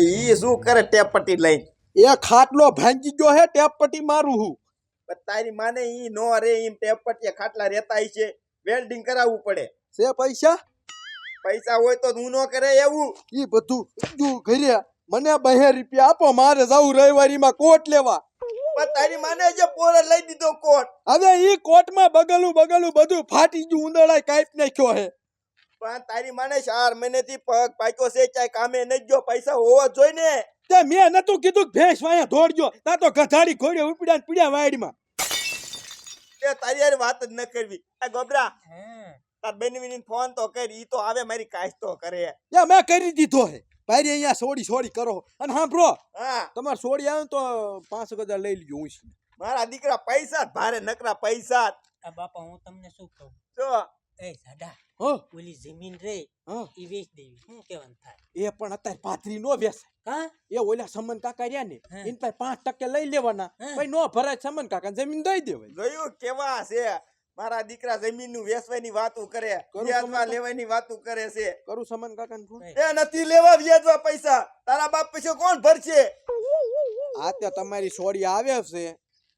ઈ શું કરે ટેપ પટ્ટી લઈ એ ખાટલો ભાંગી ગયો હે ટેપ પટ્ટી મારું હું. તારી માને ઈ નો રે ઈમ ટેપ પટ્ટી ખાટલા રહેતા છે. વેલ્ડિંગ કરાવવું પડે. છે પૈસા? પૈસા હોય તો હું નો કરે એવું. ઈ બધું જો ઘરે. મને બે રૂપિયા આપો મારે જવું રવિવારીમાં કોટ લેવા. તારી માને જે પોર લઈ દીધો કોટ. હવે ઈ કોટમાં બગલું બગલું બધું ફાટી ગયું ઉંદરડાય કાઈપ નાખ્યો હે. પણ તારી માને ચાર મહિનેથી પગ પાક્યો છે ચાય કામે નહીં ગયો પૈસા હોવા જોઈ ને તે મેં નતું કીધું કે ભેંસ વાયા દોડજો તા તો ગધાડી ઘોડે ઉપડ્યા ને પીડ્યા વાડીમાં. તે તારી યાર વાત જ ન કરવી. આ ગોબરા તાર બેનવીની ફોન તો કરી ઈ તો આવે મારી કાશ તો કરે. યા મેં કરી દીધો હે. ભાઈ અહીંયા સોડી સોડી કરો. અને સાંભળો હા. તમારે સોડી આવે તો પાંચ હજાર લઈ લીજો હું મારા દીકરા પૈસા ભારે નકરા પૈસા બાપા હું તમને શું કહું? જો. એ સાડા હા? ઓલી જમીન રે ઈ વેચ દેવી શું કેવાનું થાય? એ પણ અત્યારે પાથરી નો બેસે હા એ ઓલા સમન કાકા રહ્યા ને હે. પાસે પાંચ ટકે લઈ લેવાના. પછી નો ભરાય સમન કાકા જમીન દઈ દેવાય. જોયું કેવા છે? મારા દીકરા જમીનનું વેચવાની વાતું કરે વ્યાજમાં લેવાની વાતું કરે છે. કરું સમન કાકા એ, એ નથી લેવા વ્યાજમાં પૈસા. તારા બાપ પૈસા કોણ ભરશે? આ તે તમારી સોડી આવે છે.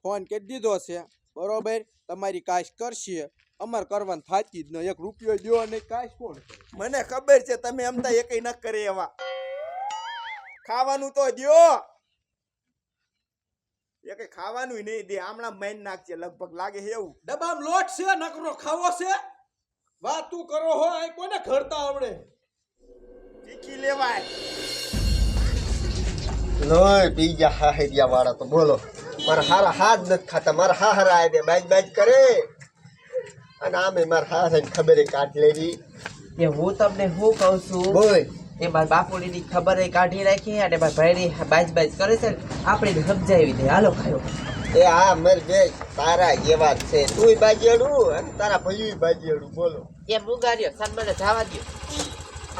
ફોન કરી દીધો છે. બરોબર? તમારી કાશ કરશે. અમાર કરવાનું થાતી જ ન એક રૂપિયો દો ને કાંઈ કોણ મને ખબર છે તમે અમતા એક ન કરે એવા. ખાવાનું તો દ્યો. એક ખાવાનું નહીં દે હમણાં માઈન નાખશે લગભગ લાગે છે એવું. ડબામ લોટ છે નકરો ખાવો છે. વાત તું કરો હો આ કોને ઘરતા આવડે? શીખી લેવાય. લોય બીજા હાહરિયા વાળા તો બોલો. મારા હારા હાથ નથી ખાતા મારા હાહરા આવે બાજ બાજ કરે. અને આમે મારા હાહરાને ખબર કાઢ લેવી. એ હું તમને શું કહું છું? બોલ. એ મારા બાપુડીની ખબર એ કાઢી રાખી અને મારા ભાઈની બાજ બાજ કરે છે ને આપણે સમજાવી દે. હાલો ખાયો. એ હા મર બે તારા એવા છે. તુંય બાજીયાડું અને તારા ભાઈ બાજીયાડું બોલો. એ મુગાર્યો સન્માને જવા દો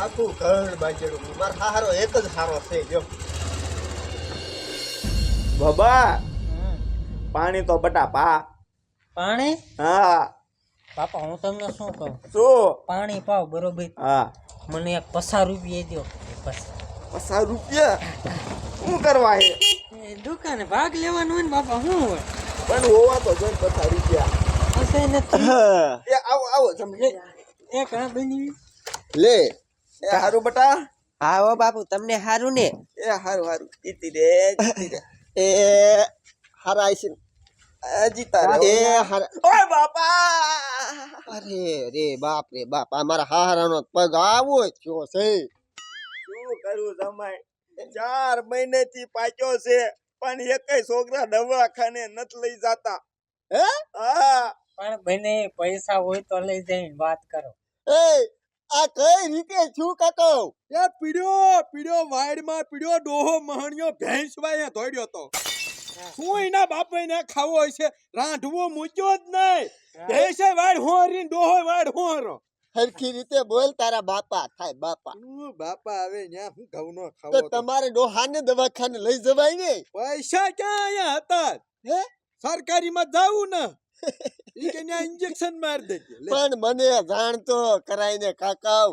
આખું ઘર બાજીયાડું મારા હારો એક જ હારો છે જો. બાબા પાણી તો બટા પા. પાણી? હા. બાપા હું તમને શું કહું? શું? પાણી પાવ બરોબર? હા. મને એક પસાર રૂપિયા દો બસ પચાસ રૂપિયા? શું કરવા હે? દુકાને ભાગ લેવાનો હોય ને બાપા શું હોય? પણ હોવા તો જોઈ પચાસ રૂપિયા. હશે ને એ આવો આવો જમણી એ કા બની લે. એ હારું બટા? હા હો બાપુ તમને હારું ને? એ હારું હારું. જીતી રે એ હારા છે આ જીતા રે ઓય બાપા! અરે રે બાપ રે બાપ અમારા હારાનો પગ આવો થયો છે. શું કરું જમાય ચાર મહિનેથી પાક્યો છે પણ એકય છોકરા દવાખાને નથી લઈ જાતા. હે? હા. પણ બને પૈસા હોય તો લઈ જઈને વાત કરો. એ આ કઈ રીતે શું કાકો એ પીડ્યો પીડ્યો વાડમાં પીડ્યો ડોહો મહણ્યો ભેંસ વાયા ધોડ્યો તો. શું એના બાપે ને ખાવો હોય છે રાંધવો મૂક્યો જ નહીં. ભેંસે વાડ હોરી ડોહો વાડ હોરો. હરખી રીતે બોલ તારા બાપા થાય બાપા. બાપા આવે ન્યા હું ઘઉં નો ખાવો તો. તમારે ડોહાને દવાખાને લઈ જવાય ને? પૈસા ક્યાં અહીંયા હતા? હે? સરકારીમાં જાવું ને. ઈ કે ન્યા ઇન્જેક્શન માર દે પણ મને જાણતો કરાઈને કાકાવ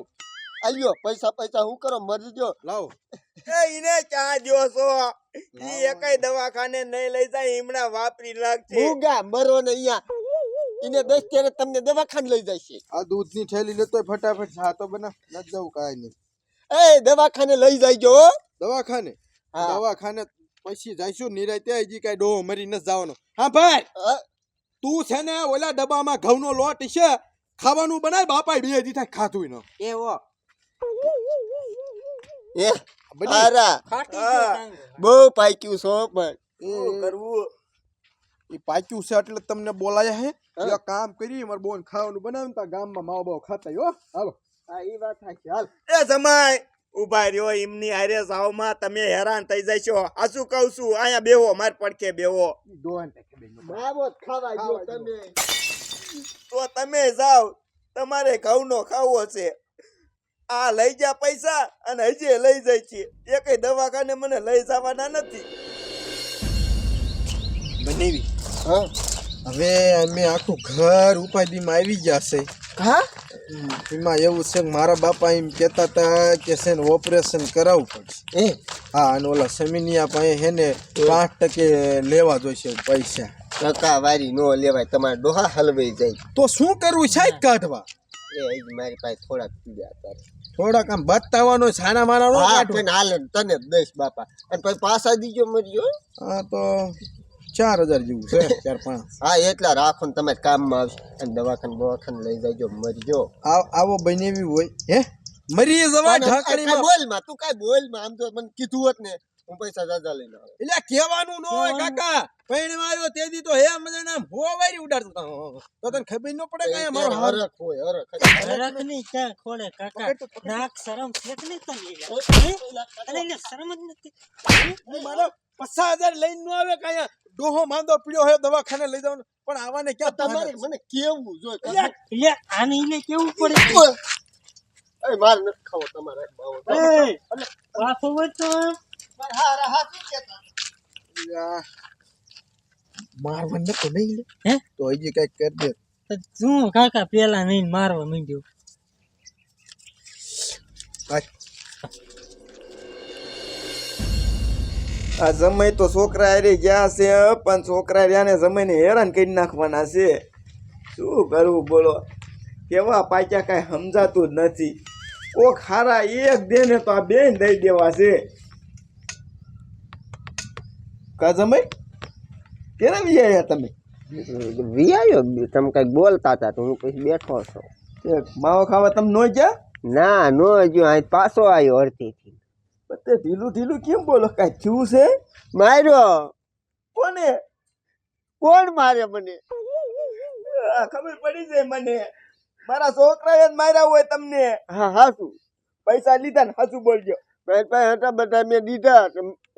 આલ્યો પૈસા પૈસા હું કરો? મરી ગયો. લાવો. એ ઈને ચા જો છો. ઈ એકય દવાખાને નહીં લઈ જાય હમણાં વાપરી નાખશે ભૂગા મરો ને અહીંયા એને દસ ત્યારે તમને દવાખાને લઈ જશે આ દૂધની થેલી લેતો ફટાફટ ચા તો બના ન જવું કાંઈ નહીં. એ દવાખાને લઈ જાયજો હો. દવાખાને? હા. દવાખાને પછી જઈશું નિરાતે હજી કઈ ડોહો મરી ન જવાનો. હા ભાઈ! તું છે ને ઓલા ડબ્બામાં ઘઉંનો લોટ છે ખાવાનું બનાય બાપા બે દીધા ખાધું ન. એવો એ ટાંગો. બહુ પાક્યું છો પણ. કરવું? એ પાક્યું છે એટલે તમને બોલાયા હે? હા. કામ કરી મારે બોન ખાવાનું બનાવ્યું તા ગામમાં માવો બાવો ખાતા હો. હાલો. હા ઈ વાત સાચી. હાલ. એ જમાય ઊભા રહ્યો એમની હારે સાવમાં તમે હેરાન થઈ જશો. આ શું કહું છું? અહીંયા બેહો માર પડખે બેહો. ખાવા જો તમે. તો તમે જાઓ. તમારે ઘઉંનો ખાવો છે. આ લઈ જા પૈસા અને હજી લઈ જાય છે. એકય દવાખાને મને લઈ જવાના નથી. બનેવી. હા. હવે અમે આખું ઘર ઉપાધિમાં આવી ગયા છે હા એમાં એવું છે કે મારા બાપા એમ કહેતા હતા કે છે ને ઓપરેશન કરાવવું પડશે. એ હા અને ઓલા સમીનિયા પાસે હે ને પાંચ ટકે લેવા જોઈશે પૈસા. ટકા વારી નો લેવાય તમારા ડોહા હલવાઈ જાય. તો શું કરવું સાહેબ કાઢવા? એ મારી પાસે થોડાક પીડ્યા તારે થોડાક આમ બતાવવાનો છાના માના નો હા કાઢવા હાલે તને દઈશ બાપા. અને પછી પાછા દીજો મર્યો હા તો ચાર હજાર જેવું છે ચાર પાંચ. હા એટલા રાખો ને તમે કામમાં આવશે. અને દવાખાને દવાખાને લઈ જાયજો મરજો આવ- આવો બનેવી હોય હે? મરી જવા બોલમાં તું કાંઈ બોલમાં આમ તો મને કીધું હોત ને હું પૈસા જાજા લઈને આવે. એટલે કહેવાનું ન હોય કાકા પૈણમાં આવ્યો તે દી તો હે મને નામ હોવારી ઉડાડતો તો તને ખબર ન પડે કે મારો હરખ હોય હરખ. હરખની ક્યાં ખોડે કાકા? રાખ શરમ છે તને અરે એટલે શરમ જ નથી. મારો પચાસ હજાર લઈને ન આવે કાંઈ ડોહો માંદો પીડ્યો હોય દવાખાને લઈ જવાનું. પણ આવાને ક્યાં તમારે મને કેવું જોઈએ આને એને કેવું પડે? એ માર નથી ખાવો તમારે બાવો હોય તો મારવા નતો નહીં હે? તો હજી કંઈક કરી દે. શું કાકા પેલા નહીં મારવા માંડ્યો? આ જમાઈ તો છોકરા હારે ગયા છે પણ છોકરા રહ્યાને જમાઈને હેરાન કરી નાખવાના છે. શું કરવું બોલો? કેવા પાક્યા કાંઈ સમજાતું જ નથી. કોક હારા એક દે ને તો આ બેન દઈ દેવા છે. કા જમાઈ? કેરા આવ્યા તમે? વિયાયો તમે કંઈક બોલતા હતા તો હું પછી બેઠો છો. માવો ખાવા તમે નો ગયા? ના નો હજુ અહીં પાછો આવ્યો અડધીથી. તે ઢીલું ઢીલું કેમ બોલો? કાંઈ થયું છે? માર્યો. કોને? કોણ મારે મને? ખબર પડી જાય મને. મારા છોકરાએ જ માર્યા હોય તમને. હા હાસું પૈસા લીધા ને સાચું બોલજો. ભાઈ હતા બધા મેં દીધા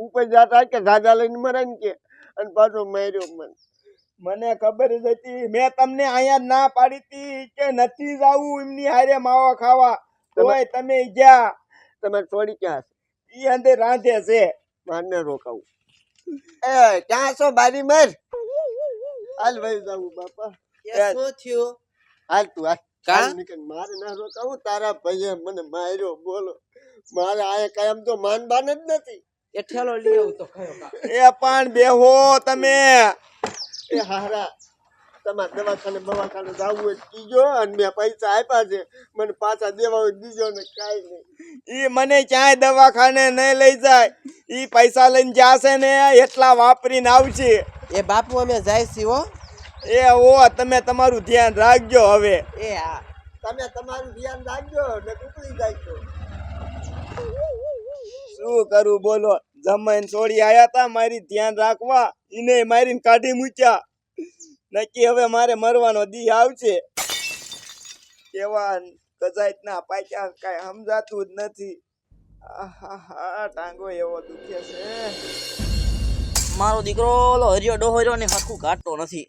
ઉપર જાતા કે ધાજા લઈને મરાય ને કે. અને પાછો માર્યો મને. મને ખબર જ હતી મેં તમને અહીંયા ના પાડી હતી કે નથી જવું એમની હારે માવા ખાવા. તોય તમે ગયા. તમે છોડી ક્યાં ઈ અંદર રાંધે છે. મારને રોકાવું. એ ક્યાં છો બારી મર? હાલ ભાઈ જાવું બાપા. શું થયું? હાલ તું હાલ. કાલ નીકળ. મારે ના રોકાવું તારા ભાઈએ મને માર્યો બોલો. મારે આ કાયમ તો માન બાન જ નથી. એ ઠેલો લઈ આવું તો ખરો એ પણ બેહો તમે. એ હારા તમારે દવાખાને દવાખાને જવું હોય કીજો અને મેં પૈસા આપ્યા છે. મને પાછા દેવા હોય દીજો ને કાંઈ નહીં. એ મને ક્યાંય દવાખાને નહીં લઈ જાય. એ પૈસા લઈને જાશે ને એટલા વાપરીને આવશે. એ બાપુ અમે જાય છીએ હો. એ ઓ તમે તમારું ધ્યાન રાખજો હવે. એ હા. તમે તમારું ધ્યાન રાખજો ને કુકડી જાયજો શું કરું બોલો? જમાઈને છોડી આયા તા મારી ધ્યાન રાખવા. ઈને મારીને કાઢી મૂક્યા. નક્કી હવે મારે મરવાનો દી આવશે. કેવા કજાયત ના પાક્યા કાંઈ સમજાતું જ નથી. આહાહા, ટાંગો એવો દુખે છે. મારો દીકરો ઓલો હરિયો ડોહર્યો ને હરખું કાઢતો નથી.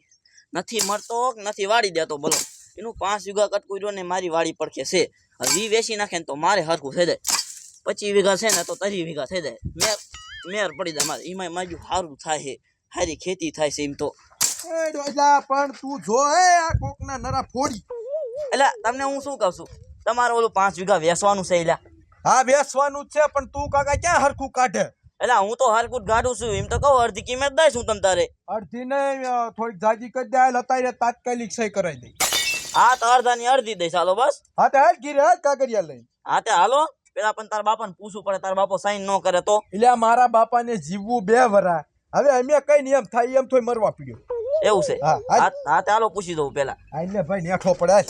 નથી મરતો નથી વાળી દેતો બોલો. એનું પાંચ વીઘા કટકુર્યો ને મારી વાડી પડખે છે. હજી વેસી નાખે ને તો મારે હરખું થઈ જાય. પચીસ વીઘા છે ને તો ત્રીસ વીઘા થઈ જાય. મેર મેર પડી જાય મારે. એમાં મારું સારું થાય છે. સારી ખેતી થાય છે એમ તો. પણ તું જો આ કોકના નરા ફોડી. એટલે તમને હું શું કહું છું? તમારે ઓલું પાંચ વીઘા વેસવાનું છે એલા હા વેસવાનું જ છે પણ તું કાકા ક્યાં હરખું કાઢે? એટલે હું તો હરખું ગાડું છું. એમ તો કહું અડધી કિંમત દઈશ હું તમ તારે. અડધી નહીં થોડીક જાજી કરી દે અત્યારે તાત્કાલિક સહી કરાવી દઈ હા તો અડધાની અડધી દઈશ. હાલો બસ. હા તે હાલ ગીરે હાલ કાગરિયા લઈ હા તે હાલો. પેલા પણ તારા બાપાને પૂછવું પડે તારા બાપો સાઈન ન કરે તો? એટલે મારા મારા બાપાને જીવવું બે વરા. હવે અમે કઈ નિયમ થાય એમ થોય મરવા પીડ્યો. એવું છે? હા, હાલો પૂછી દઉં પેલા. આઈને ભાઈ નેઠો પડે.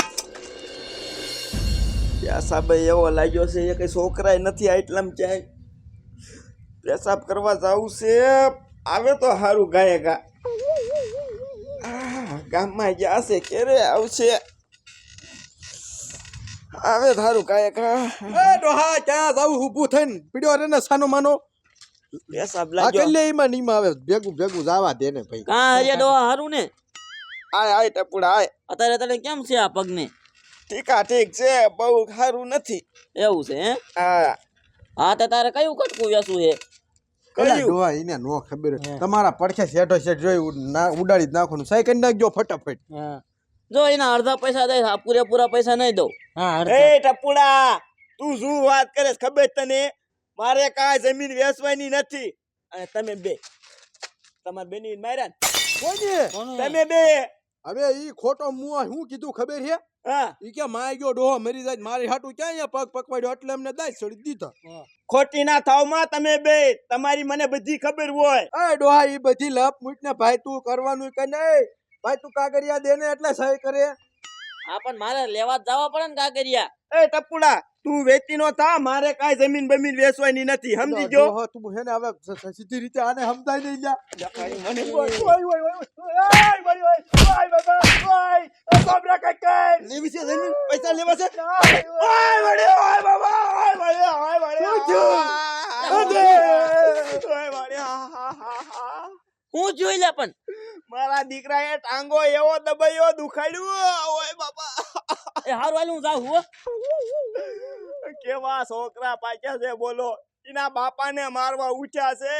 પ્યાસાબે એવો લાગ્યો છે એ કઈ છોકરાય નથી આટલામ ક્યાંય. પેશાબ કરવા જવું છે આવે તો સારું ગાયે ગા. ગામમાં ગયા છે ક્યારે આવશે? આવે થારું ગા એ ડોહા ક્યાં જાવું ઊભું થઈને. પીડ્યો રે ને સાનો માનો. આ લાગ્યો. કલ્લે એમાં નીમ આવે? ભેગું ભેગું જાવા દે ને ભાઈ. કાં હરિયા ડોહા હારું ને? આય આય ટપુડા આય. અત્યારે તને કેમ છે આ પગને? ઠીકા ઠીક છે બહુ સારું નથી. એવું છે હે? હા. હા તો તારે કયું કટકું વેસું છે? કલા કયું ડોહા એને નો ખબર તમારા પડખે શેઠો શેઠ જોઈ ઉડાડી જ નાખવાનું. સાયકલ કરી નાખજો ફટાફટ. હા. જો એના અડધા પૈસા દઈશ આ પૂરેપૂરા પૈસા નહીં દઉં. હા એ ટપુડા તું શું વાત કરે ખબર તને? મારે કાંઈ જમીન વેચવાની નથી. અને તમે બે. તમાર બેની માર્યા? તમે બે. હવે ઈ ખોટો મુઆ શું કીધું ખબર છે હા. ઈ કે માય ગયો ડોહો મરી જાય મારી હાટું ક્યાં અહીંયા પગ પકવાડ્યો? એટલે અમને દાય છોડી દીધા. ખોટી ના થાવમાં તમે બે. તમારી મને બધી ખબર હોય. એ ડોહા ઈ બધી લપ મૂટ ને ભાઈ તું કરવાનું કે નહીં. ભાઈ તું કાગરિયા દે ને એટલે સહી કરે હા પણ મારે લેવા જવા પડે ને કાગરિયા એ ટપુડા તું વેચી નો થા મારે કાઈ જમીન બમીન વેચવાની નથી સમજી ગયો હા તું હે ને હવે સીધી રીતે આને સમજાઈ દઈ જા મને ઓય ઓય ઓય ઓય ઓય ઓય બાબા ઓય સોબરા કાકા લેવી છે જમીન પૈસા લેવા છે ઓય વડે ઓય બાબા ઓય વડે ઓય વડે ઓય વડે ઓય વડે હું જોઈ લે પણ મારા દીકરાએ ટાંગો એવો દબાયો દુખાડ્યો. ઓય બાપા. એ હારું હાલ હું જાઉં કેવા છોકરા પાક્યા છે બોલો. એના બાપાને મારવા ઉઠ્યા છે.